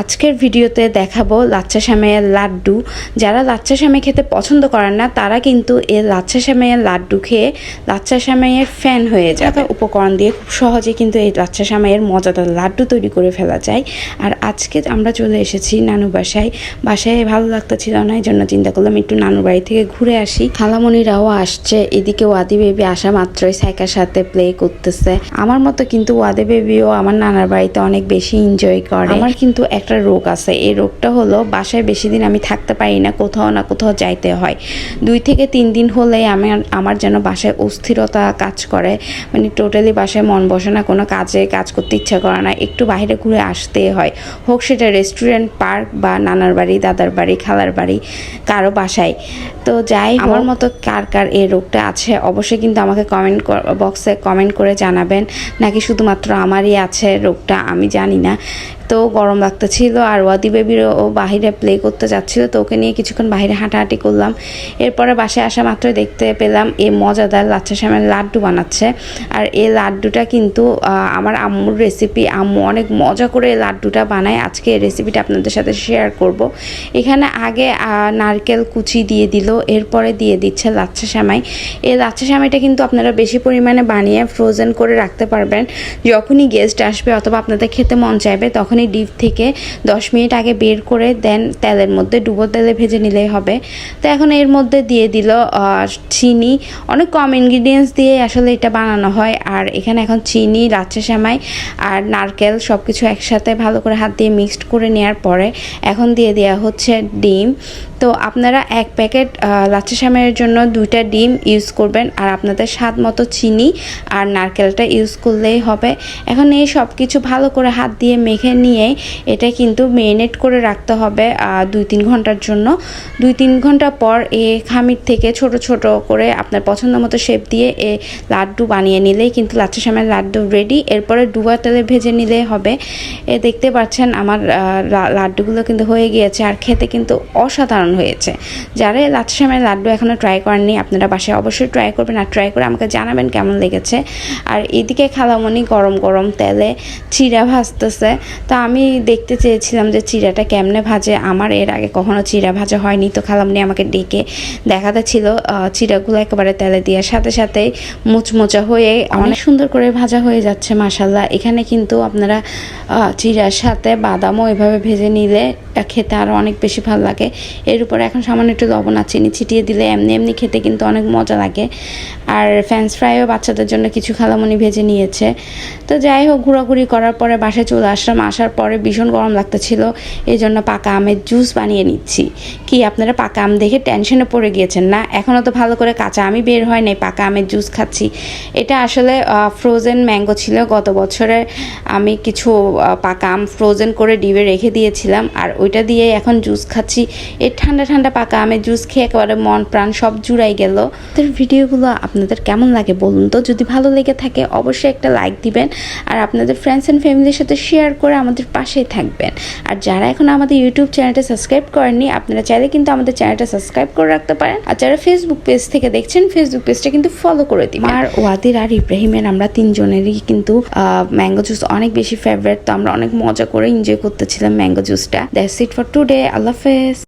আজকের ভিডিওতে দেখাবো লাচ্চা সেমাইয়ের লাড্ডু। যারা লাচ্চা সেমাই খেতে পছন্দ করেন না তারা কিন্তু এই লাচ্চা সেমাইয়ের লাড্ডু খেয়ে লাচ্চা সেমাইয়ের ফ্যান হয়ে যাবে। উপকরণ দিয়ে খুব সহজে কিন্তু এই লাচ্চা সেমাইয়ের মজাদার লাড্ডু তৈরি করে ফেলা যায়। আর আজকে আমরা চলে এসেছি নানু বাসায়। বাসায় ভালো লাগতেছিল না এই জন্য চিন্তা করলাম একটু নানুর বাড়ি থেকে ঘুরে আসি। খালামণিরাও আসছে এদিকে ওয়াদি বেবি আসা মাত্রই সাইকার সাথে প্লে করতেছে। আমার মতো কিন্তু ওয়াদি বেবিও আমার নানার বাড়িতে অনেক বেশি এনজয় করে। আমার কিন্তু একটা রোগ আছে। এই রোগটা হলো বাসায় বেশি দিন আমি থাকতে পারি না কোথাও না কোথাও যাইতে হয়। দুই থেকে তিন দিন হলেই আমার আমার যেন বাসায় অস্থিরতা কাজ করে। মানে টোটালি বাসায় মন বসে না কোনো কাজে কাজ করতে ইচ্ছা করে না একটু বাইরে ঘুরে আসতে হয়। হোক সেটা রেস্টুরেন্ট পার্ক বা নানার বাড়ি দাদার বাড়ি খালার বাড়ি কারও বাসায়। তো যাই আমার মতো কার কার এই রোগটা আছে অবশ্যই কিন্তু আমাকে কমেন্ট বক্সে কমেন্ট করে জানাবেন। নাকি শুধুমাত্র আমারই আছে রোগটা আমি জানি না। তো গরম লাগতেছিল আর ওয়াদি বেবির ও বাহিরে প্লে করতে যাচ্ছিল, তো ওকে নিয়ে কিছুক্ষণ বাহিরে হাঁটাহাঁটি করলাম। এরপরে বাসায় আসা মাত্রই দেখতে পেলাম এ মজাদার লাচ্ছা শ্যামের লাড্ডু বানাচ্ছে। আর এই লাড্ডুটা কিন্তু আমার আম্মুর রেসিপি আম্মু অনেক মজা করে এই লাড্ডুটা বানায়। আজকে এই রেসিপিটা আপনাদের সাথে শেয়ার করব। এখানে আগে নারকেল কুচি দিয়ে দিল, এরপরে দিয়ে দিচ্ছে লাচ্ছা শ্যামাই। এই লাচ্ছা শ্যামাইটা কিন্তু আপনারা বেশি পরিমাণে বানিয়ে ফ্রোজেন করে রাখতে পারবেন। যখনই গেস্ট আসবে অথবা আপনাদের খেতে মন চাইবে তখনই ডিপ থেকে দশ মিনিট আগে বের করে দেন তেলের মধ্যে, ডুবো তেলে ভেজে নিলেই হবে। তো এখন এর মধ্যে দিয়ে দিল চিনি। অনেক কম ইনগ্রিডিয়েন্টস দিয়ে আসলে এটা বানানো হয়। আর এখানে এখন চিনি, লাচ্চা সেমাই আর নারকেল সব কিছু একসাথে ভালো করে হাত দিয়ে মিক্সড করে নেওয়ার পরে এখন দিয়ে দেওয়া হচ্ছে ডিম। তো আপনারা এক প্যাকেট লাচ্চা সেমাইয়ের জন্য দুইটা ডিম ইউজ করবেন আর আপনাদের স্বাদ মতো চিনি আর নারকেলটা ইউজ করলেই হবে। এখন এই সব কিছু ভালো করে হাত দিয়ে মেখে নিয়ে এটা কিন্তু মেরিনেট করে রাখতে হবে দুই তিন ঘণ্টার জন্য। দুই তিন ঘণ্টা পর এ খামির থেকে ছোট ছোট করে আপনার পছন্দ মতো শেপ দিয়ে এ লাড্ডু বানিয়ে নিলেই কিন্তু লাচ্চা সেমাইয়ের লাড্ডু রেডি এরপরে ডুবা তেলে ভেজে নিলেই হবে। এ দেখতে পাচ্ছেন আমার লাড্ডুগুলো কিন্তু হয়ে গিয়েছে আর খেতে কিন্তু অসাধারণ হয়েছে। যারা সেমাইয়ের লাড্ডু এখনও ট্রাই করেননি, আপনারা বাসায় অবশ্যই ট্রাই করবেন আর ট্রাই করে আমাকে জানাবেন কেমন লেগেছে। আর এদিকে খালামণি গরম গরম তেলে চিড়া ভাজতেছে। তো আমি দেখতে চেয়েছিলাম যে চিড়াটা কেমনে ভাজে। আমার এর আগে কখনো চিড়া ভাজা হয়নি। তো খালামণি আমাকে ডেকে দেখাতে ছিল চিড়াগুলো একেবারে তেলে দিয়ে সাথে সাথে মুচমোচা হয়ে অনেক সুন্দর করে ভাজা হয়ে যাচ্ছে মাসাল্লাহ এখানে কিন্তু আপনারা চিড়ার সাথে বাদামও এভাবে ভেজে নিলে খেতে আরও অনেক বেশি ভালো লাগে। এর উপরে এখন সামান্য একটু লবণ আর চিনি ছিটিয়ে দিলে এমনি এমনি খেতে কিন্তু অনেক মজা লাগে। আর ফ্রেঞ্চ ফ্রাইও বাচ্চাদের জন্য কিছু খালামনি ভেজে নিয়েছে। তো যাই হোক, ঘোরাঘুরি করার পরে বাসায় চলে আসলাম। আসার পরে ভীষণ গরম লাগতেছিল। এই জন্য পাকা আমের জুস বানিয়ে নিচ্ছি। কি, আপনারা পাকা আম দেখে টেনশনে পড়ে গিয়েছেন না? এখনও তো ভালো করে কাঁচা আমি বের হয় নাই, পাকা আমের জুস খাচ্ছি। এটা আসলে ফ্রোজেন ম্যাঙ্গো ছিল। গত বছরে আমি কিছু পাকা আম ফ্রোজেন করে ডিবে রেখে দিয়েছিলাম। আর ওইটা দিয়ে এখন জুস খাচ্ছি। এই ঠান্ডা ঠান্ডা পাকা আমের জুস খেয়ে একেবারে মন প্রাণ সব জুড়াই গেল। তোর ভিডিওগুলো আপনাদের কেমন লাগে বলুন তো? যদি ভালো লেগে থাকে অবশ্যই একটা লাইক দিবেন আর আপনাদের ফ্রেন্ডস অ্যান্ড ফ্যামিলির সাথে শেয়ার করে আমাদের পাশেই থাকবেন। আর যারা এখন আমাদের ইউটিউব চ্যানেলটা সাবস্ক্রাইব করেননি, আপনারা চাইলে কিন্তু আমাদের চ্যানেলটা সাবস্ক্রাইব করে রাখতে পারেন। আর যারা ফেসবুক পেজ থেকে দেখছেন ফেসবুক পেজটা কিন্তু ফলো করে দিবেন। আর ওয়াদির আর ইব্রাহিমের আমরা তিনজনেরই কিন্তু ম্যাঙ্গো জুস অনেক বেশি ফেভারিট তো আমরা অনেক মজা করে এনজয় করতেছিলাম ম্যাঙ্গো জুসটা দ্যাটস ইট ফর টুডে আল্লাহ হাফেজ